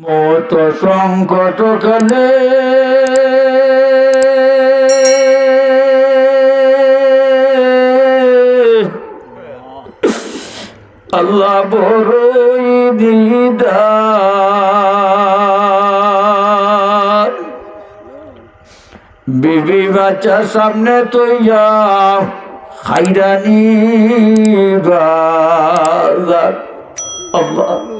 মত সংকট কালে আল্লাহ বড়ই দিদার। বিবি বাচ্চা সামনে তৈয়া খাইরানি বাজার। আল্লাহ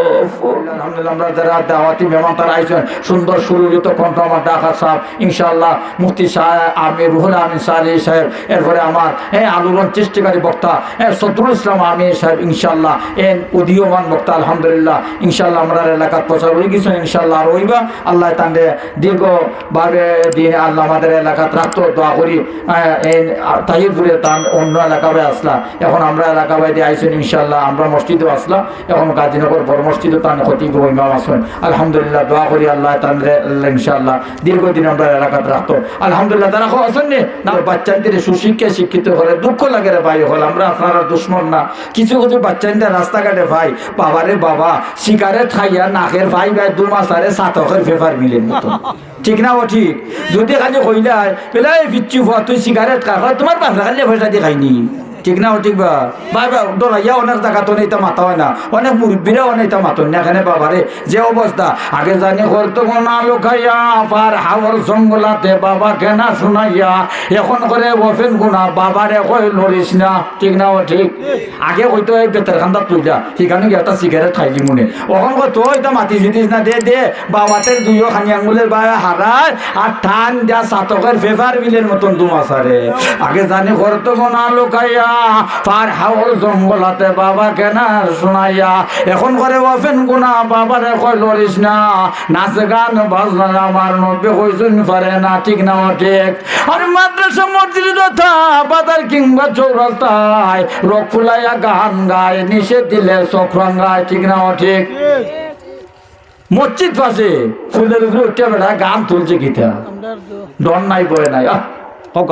আলহামদুলিল্লাহ, আমরা যারা দাওয়াতি সুন্দর সুরলিত কণ্ঠ আমার ডাকা সাহেব। ইনশাআল্লাহ, মুফতি সাহেব, আমি রুহুল আমিন সাহেব এরপরে আমার হ্যাঁ চেষ্টাকারী বক্তা হ্যাঁ সদরুল ইসলাম আমি সাহেব এন উদীয়মান বক্তা, আলহামদুলিল্লাহ। ইনশাআল্লাহ, আমরা এলাকার প্রচার হয়ে গেছেন আল্লাহ তান্ডে দীর্ঘভাবে আল্লাহ আমাদের এলাকাত রাখতো দোয়া করি। তাহিরপুরে তান অন্য এলাকায় আসলা। এখন আমরা এলাকা বাইরে আইসেন ইনশাল্লাহ আমরা মসজিদে আসলাম এখন গাজীনগর বড় মসজিদে তান খতিব ইমাম আসেন আলহামদুলিল্লাহ, দোয়া করি আল্লাহ তানরে আল্লাহ দীর্ঘদিন আমরা এলাকাত রাখতো। আলহামদুলিল্লাহ তারা আসেন নি না, বাচ্চাদের সুশিক্ষা শিক্ষিত করে দুঃখ লাগে রে ভাই, হল আমরা আপনারা দুশ্মন না। কিছু কিছু বাচ্চাদের রাস্তাঘাটে ভাই, বাবারে বাবা, সিগারেট খাইয়া নাকের ভাই ভাই দু মাস আরে সাতকের ফেফার মিলেন মতো। ঠিক না ও ঠিক? যদি খালি কইলাই পেলে পিচ্ছি হওয়া তুই সিগারেট খা তোমার বাসা খালি পয়সা দিয়ে খাইনি। ঠিক না ঠিক বা ভাই ডরাইয়া অনেক জায়গা তো নেই মাথা হয় না। অনেক মুরব্বীরা অনেক মাতন না। এখানে বাবারে যে অবস্থা আগে জানি করতো না লুকাইয়া পার হাওয়ার জঙ্গলাতে বাবা কেনা শুনাইয়া, এখন করে ওফেন গুনা বাবারে কই লড়িস না ঠিক না ও ঠিক আগে হয়তো এই বেতের খান্দা তুইলা সেখানে গিয়ে একটা সিগারেট খাইলি মনে ওখান তো এটা মাতি জিতিস না, দে দে। বাবাতের দুইও খানি আঙ্গুলের বা হারায় আর ঠান দিয়া সাতকের ফেভার মিলের মতন দুমাসারে আগে জানি করতো না লুকাইয়া পার হাওর জঙ্গলাতে বাবা কেনার শোনাইয়া। এখন করে ওফেন গুনা বাবারে কই লড়িস না। নাচ গান বাজনা আমার নব্বে কইসুন পারে না ঠিক না ঠিক। আর মাদ্রাসা মসজিদ তথা বাজার কিংবা চৌরাস্তায় রোগ ফুলাইয়া গান গায় নিষেধ দিলে চক্রান গায় ঠিক না ঠিক? মসজিদ পাশে ফুলের উপরে উঠে বেড়া গান তুলছে গীতা। ডর নাই বয়ে নাই। হোক।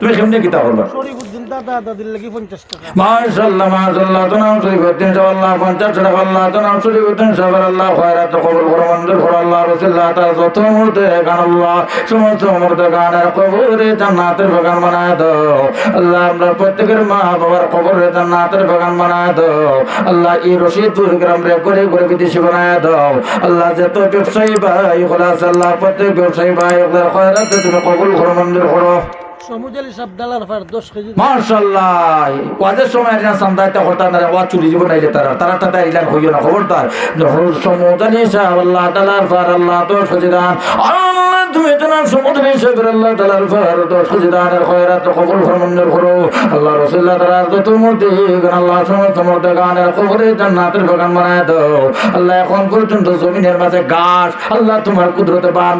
তুমি কেমনে কিতা করবা লাগি পঞ্চাশ টাকা তো আল্লাহ তো নাম আল্লাহ আল্লাহ তার যত আল্লাহ বাগান বানায় দাও। আল্লাহ, আমরা প্রত্যেকের মা বাবার কবরে জান্নাতের আল্লাহ, এই রশিদপুর গ্রাম আল্লাহ আল্লাহ, প্রত্যেক ব্যবসায়ী ভাই, খয়রাতে তুমি কবুল করো, মঞ্জুর করো। সমুদ আলী সাহেব ডালার ফার দশ কেজি মার্শাল্লাহ ওয়াজের সময় একজন সান্দাইটা করতাম না ওয়াজ চুরি জীবন আইলে তারা। তারা তাদের ইলান হইও না, খবরদার। সমুদানি সাহেব আল্লাহ তালার ফার, আল্লাহ তো সজিদান আল্লাহ তুমি আল্লাহ তালার ফার তো সজিদানের খয়রাত কবুল ফরমঞ্জুর করো। আল্লাহ আল্লাহ বানায় পর্যন্ত আল্লাহ কুদরতে বান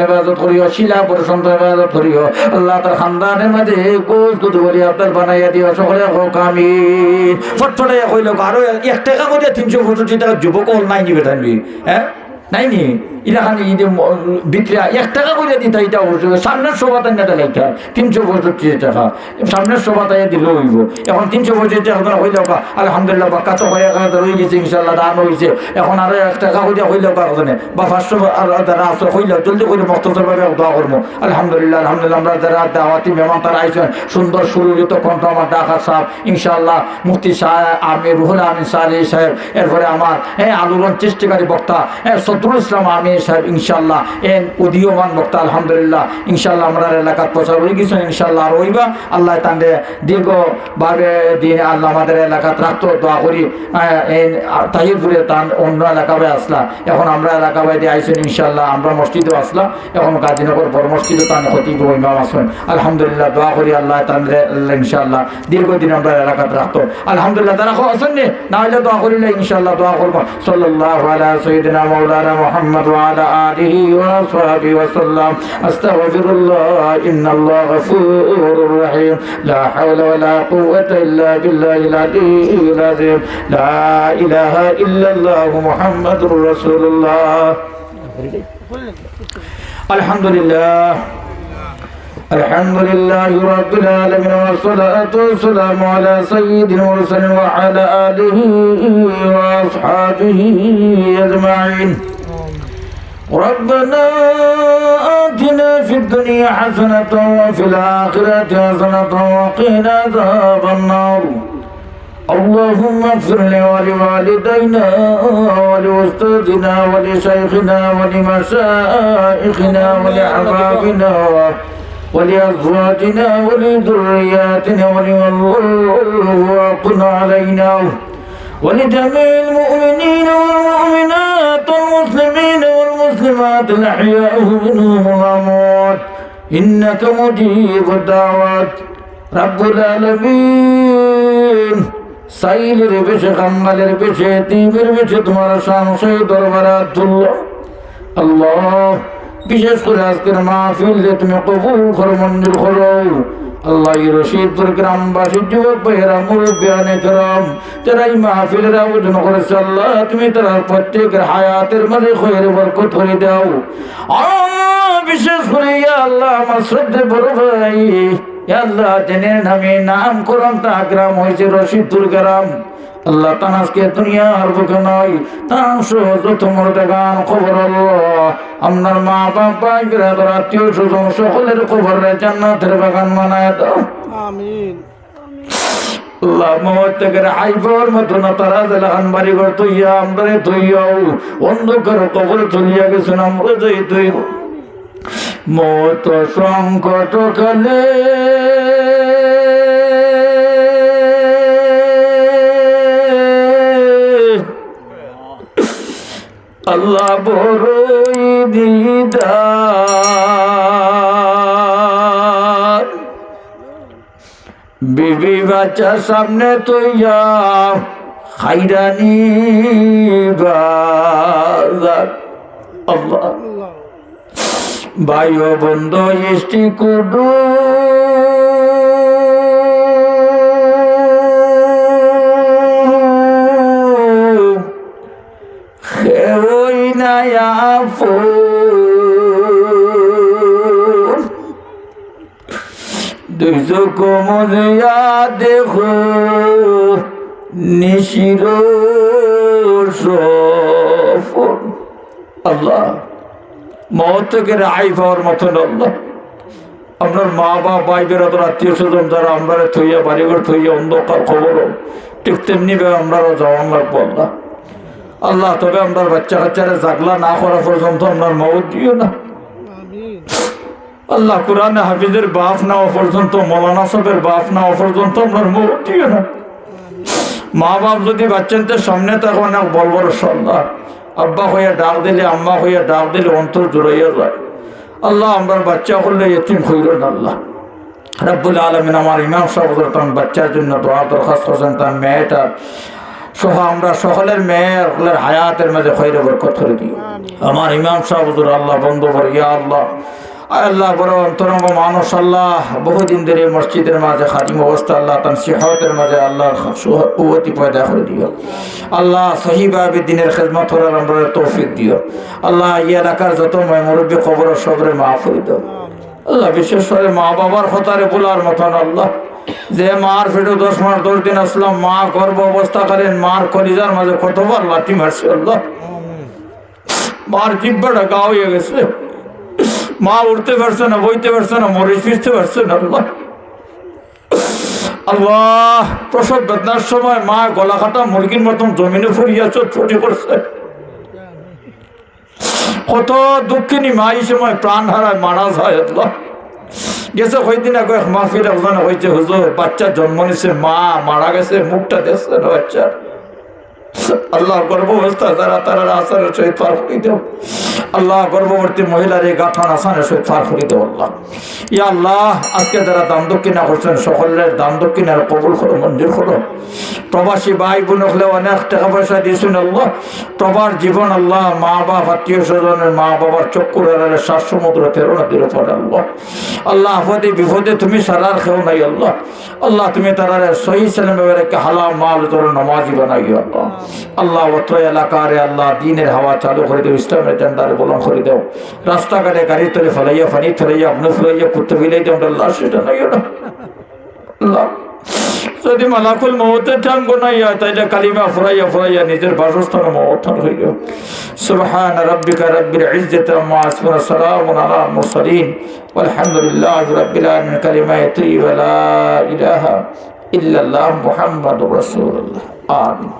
হেফাজত করিও, শিলা হেফাজত করিও। আল্লাহ তার খানদানের মাঝে কুদ বলি, আপনার বানাইয়া দিও সকলে হোক আমি ফটফটে কইল, আরও এক টাকা করে তিনশো পঁয়ষট্টি টাকা যুবক নাই নিবে হ্যাঁ? নাই নি ইলাখানি ইদে বিক্রি এক টাকা করে দিতে এটা সামনের নেতা লেখা তিনশো পঁয়ষট্টি টাকা। সামনের দিল হইব। এখন তিনশো পঁয়ষট্টি টাকা হইল আলহামদুলিল্লাহ হয়ে রয়ে গেছে ইনশাল্লাহ দান হয়েছে এখন এক টাকা হইলে বা পাঁচশো আর জলদি করে মক্তসর ভাবে দোয়া করব। আলহামদুলিল্লাহ আলহামদুলিল্লাহ, আমরা যারা দাওয়াতি তারা আইসেন। সুন্দর সুরলিত কণ্ঠ আমার ডাকা সাহেব ইনশাল্লাহ মুফতি আমি রুহুল আমিন সাহেব। এরপরে আমার হ্যাঁ আলোড়ন বক্তা হ্যাঁ সদরুল ইসলাম আমি আমির সাহেব ইনশাল্লাহ এন উদীয়মান বক্তা আলহামদুলিল্লাহ। ইনশাল্লাহ আমরা এলাকার প্রচার হয়ে গেছেন ইনশাল্লাহ আর ওইবা আল্লাহ তান্ডে দীর্ঘভাবে দিন আল্লাহ আমাদের এলাকাত রাখতো দোয়া করি। তাহিরপুরে তান অন্য এলাকা বাই আসলা। এখন আমরা এলাকা বাইতে আইসেন ইনশাল্লাহ আমরা মসজিদও আসলাম এখন গাজীনগর বড় মসজিদও তান খতিব ইমাম আসেন আলহামদুলিল্লাহ, দোয়া করি আল্লাহ তান্ডে ইনশাল্লাহ দীর্ঘদিন আমরা এলাকাত রাখতো আলহামদুলিল্লাহ তারা আসেন নি হলে দোয়া করিলে ইনশাল্লাহ দোয়া করব। সাল্লাল্লাহু আলা সাইয়্যিদিনা মাওলানা وعلى آله وصحبه وسلم. أستغفر الله إن الله غفور رحيم. لا حول ولا قوة إلا بالله العلي العظيم. لا إله إلا الله محمد رسول الله. الحمد لله. الحمد لله رب العالمين والصلاة والسلام على سيد المرسلين وعلى آله وأصحابه أجمعين. ربنا آتنا في الدنيا حسنة وفي الآخرة حسنة وقنا عذاب النار. اللهم اغفر لي ولوالدينا ولأستاذنا ولشيخنا ولمشائخنا ولأحبابنا ولأزواجنا ولذرياتنا ولمن وقنا علينا. ولجميع المؤمنين والمؤمنات والمسلمين والمسلمات الأحياء منهم والأموات إنك مجيب الدعوات رب العالمين সাইলের বেশে কাঙ্গালের বেশে তিবের বেশে তোমার সংশয় দরবারাত তুল্লাহ আল্লাহ বিশেষ করে আজকের মাহফিল তুমি কবুল করো মঞ্জুর করো আল্লাহ রশিদপুর গ্রামবাসী যুবক ভাইয়েরা মুরব্বিয়ানে করম যারা এই মাহফিলের আয়োজন করেছে, আল্লাহ তুমি তারা প্রত্যেকের হায়াতের মাঝে খয়ের বরকত করে দাও। বিশেষ করে আল্লাহ, আমার শ্রদ্ধে বড় ভাই। আল্লাহ জেনে নামে নাম করম তা গ্রাম হয়েছে রশিদপুর গ্রাম। আল্লাহ তানাজকে দুনিয়ার বুকে নয় সহজ তোমার দেখান খবর আপনার মা বাবা বিরাদর আত্মীয় স্বজন সকলের খবর জান্নাতের বাগান মানায় দাও। আমিন। আল্লাহ আইবর মতো না তারা জেলাখান বাড়ি ঘর তৈয়াও অন্ধকার কবর চলিয়া গেছেন আমরা যাই তুই মত সংকট কালে। আল্লাহ বড়ই দিদার। বিবি বাচ্চা সামনে তৈয়া খাইরানি বাজার। আল্লাহ আল্লাহ ও বন্ধু ইষ্টি কুডু। ওই নায়া নিশির সফল। আল্লাহ মহত্বকে রায় পাওয়ার মতন আল্লাহ আপনার মা বাপ, ভাই বেরাদর আত্মীয় স্বজন যারা আমরা থইয়া, বাড়িঘর থইয়া, অন্ধকার খবর ঠিক তেমনি ভাবে আমরাও যাওয়ান লাগবো আল্লাহ। আল্লাহ, তবে আমরা বাচ্চা কাচ্চারা জাগলা না করা পর্যন্ত আপনার মত দিও না। আল্লাহ কোরআনে হাফিজের বাপ না হওয়া পর্যন্ত, মৌলানা সাহেবের বাপ না হওয়া পর্যন্ত আপনার মুখ দিও না। মা বাপ যদি বাচ্চাদের সামনে থাকো না বলবর সন্ধ্যা আব্বা হইয়া ডাক দিলে আম্মা হইয়া ডাক দিলে অন্তর জুড়াইয়া যায়। আল্লাহ আমরা বাচ্চা করলে এতিম হইল না আল্লাহ। রাব্বুল আলমিন আমার ইমাম সাহেব বাচ্চার জন্য দোয়া দরখাস্ত করছেন তার মেয়েটা সহ আমরা সকলের মেয়ের হায়াতের মাঝে খৈরে বরকত করে দিও। আমার ইমাম সাহেব আল্লাহ বন্ধ করিয়া আল্লাহ আল্লাহ বড় অন্তরঙ্গ মানুষ আল্লাহ। বহুদিন ধরে মসজিদের মাঝে খাদিম অবস্থা, আল্লাহ তার সিহতের মাঝে আল্লাহ কুয়তি পয়দা করে দিও। আল্লাহ সহিভাবে দিনের খেদমত করার আমরা তৌফিক দিও। আল্লাহ এই এলাকার যত মুরব্বী খবর সবরে দাও। আল্লাহ বিশেষ করে মা বাবার কথারে বলার মতন আল্লাহ। যে মার ফেটে দশ মাস, দশ দিন আসলাম, মা গর্ভ অবস্থাকালীন মার কলিজার মাঝে কতবার লাঠি মারছে আল্লাহ। মার জিব্বাটা গা হয়ে গেছে। মা উঠতে পারছে না, বইতে পারছে না মরিচ ফিরতে পারছে না, আল্লাহ। আল্লাহ, প্রসব বেদনার সময় মা গলা কাটা মুরগির মতন জমিনে ফুরিয়া চটফটি করছে কত দুঃখিনী মা এই সময় প্রাণ হারায়, মারা যায়, আল্লাহ। গেছে কয়দিন আগে মাহফিল একজন হয়েছে, হুজুর, বাচ্চা জন্ম নিছে, মা মারা গেছে, মুখটা দেখছে না বাচ্চার। আল্লাহ গর্ভাবস্থা, যারা তারা আসানের সহিত পার দেও আল্লাহ গর্ভবতী মহিলার এই গাঁঠান আসানের সহিত পার করে দেও আল্লাহ। ইয়া আল্লাহ, আজকে যারা দান দক্ষিণা করছেন, সকলের দান দক্ষিণার কবুল করো, মঞ্জুর করো। প্রবাসী ভাই বোন হলে অনেক টাকা পয়সা দিয়েছেন আল্লাহ। প্রবার জীবন আল্লাহ, মা বাপ, আত্মীয় স্বজনের মা বাবার চক্ষুর এরারে শ্বাস সমুদ্র তেরো নদীর উপর আল্লাহ। আল্লাহ, আপদে বিপদে তুমি সারার খেও নাই আল্লাহ। আল্লাহ, তুমি তারারে সহি সালামকে হালা মাল তোর নমাজি বানাই আল্লাহ। আল্লাহ, অত্র এলাকারে আল্লাহ, দিনের হাওয়া চালু করে দেও, ইসলামের জেন্দারে বলন করে দেও। রাস্তাঘাটে গাড়ি তলে ফলাইয়া ফানি ফলাইয়া আপনি ফলাইয়া কুত্তে ফেলাই দেও আল্লাহ সেটা নাই না। যদি মালাকুল মহতের ঠান গোনাইয়া তাইলে কালিমা ফুরাইয়া ফুরাইয়া নিজের বাসস্থান মহত্থান হইল। সুবহান রাব্বিকা রাব্বিল ইজ্জাতি আম্মা ইয়াসিফুন, সালামুন আলা মুরসালিন। ওয়ালহামদুলিল্লাহি রাব্বিল আলামিন, কালিমায়ে তাইয়্যিবা লা ইলাহা ইল্লাল্লাহ মুহাম্মাদুর রাসূলুল্লাহ। আমিন।